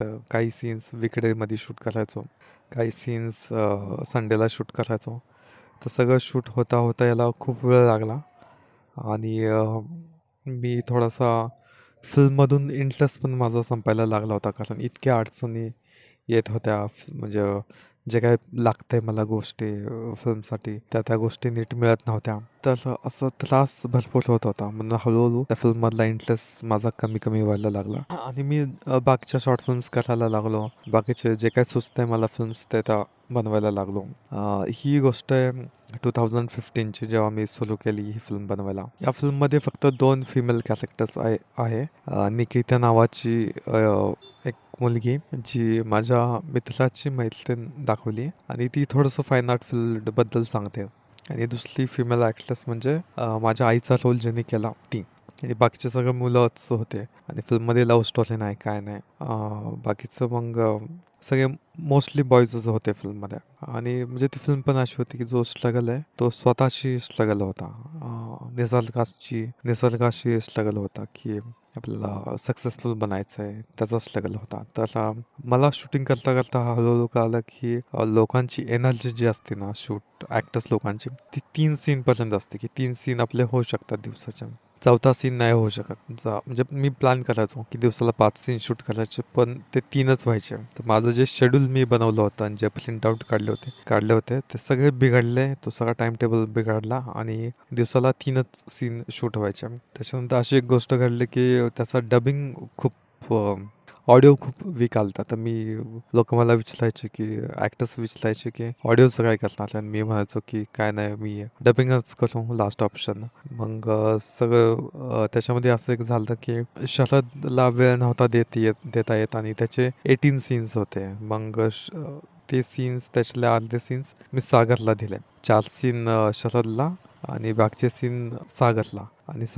काही scenes विकडेमध्ये shoot करायचो काही सीन्स संडेला शूट करायचो. तर सगळं शूट होता होता याला खूप वेळ लागला. आणि मी थोडासा फिल्ममधून इंटरेस्ट पण माझा संपायला लागला होता कारण इतक्या अडचणी येत होत्या म्हणजे जे काय लागतंय मला गोष्टी फिल्मसाठी त्या त्या गोष्टी नीट मिळत नव्हत्या. तर असं त्रास भरपूर होत होता. म्हणून हळूहळू त्या फिल्ममधला इंटरेस्ट माझा कमी कमी व्हायला लागला. आणि मी बाकीच्या शॉर्ट फिल्म्स करायला लागलो. बाकीचे जे काय सुचतंय मला फिल्म्स ते त्या बनवायला लागलो. ही गोष्ट आहे टू थाउजंड फिफ्टीनची जेव्हा मी सुरू केली ही फिल्म बनवायला. या फिल्ममध्ये फक्त दोन फिमेल कॅरेक्टर्स आहे आहे. निकिता नावाची एक मुलगी जी माझ्या मित्राची मैत्रीण दाखवली आणि ती थोडंसं फाईन आर्ट फील्डबद्दल सांगते. आणि दुसरी फिमेल ॲक्ट्रेस म्हणजे माझ्या आईचा रोल ज्यांनी केला ती. आणि बाकीचे सगळे मुलंच होते. आणि फिल्ममध्ये लव्ह स्टोरी नाही काय नाही. बाकीचं मग सगळे मोस्टली बॉयजच होते फिल्ममध्ये आणि म्हणजे ती फिल्म पण अशी होती की जो स्ट्रगल आहे तो स्वतःशी स्ट्रगल होता. निसर्गाची निसर्गाशी स्ट्रगल होता की आपल्याला सक्सेसफुल बनायचं आहे त्याचा स्ट्रगल होता. तर मला शूटिंग करता करता हळूहळू कळालं की लोकांची एनर्जी जी असते ना शूट ॲक्टर्स लोकांची ती तीन सीनपर्यंत असते की तीन सीन आपले होऊ शकतात दिवसाच्या चौथा सीन नाही होऊ शकत. जा म्हणजे मी प्लॅन करायचो की दिवसाला पाच सीन शूट करायचे पण ते तीनच व्हायचे. तर माझं जे शेड्यूल मी बनवलं होतं आणि जे प्रिंट आउट काढले होते काढले होते ते सगळे बिघडले. तो सगळा टाइम टेबल बिघडला आणि दिवसाला तीनच सीन शूट व्हायचे. त्याच्यानंतर अशी एक गोष्ट घडली की त्याचा डबिंग खूप ऑडिओ खूप वीक आलता. तर मी लोक मला विचारायचे की ॲक्टर्स विचारायचे की ऑडिओचं काय करणार आणि मी म्हणायचो की काय नाही मी डबिंगच करू लास्ट ऑप्शन मग सगळं त्याच्यामध्ये असं एक झालं की शरदला वेळ नव्हता देत येत देता येत आणि त्याचे एटीन सीन्स होते. मग ते सीन्स त्याच्यातले अर्धे सीन्स मी सागरला दिले. चार सीन शरदला आणि बाकीचे सीन सागरला. आणि सागर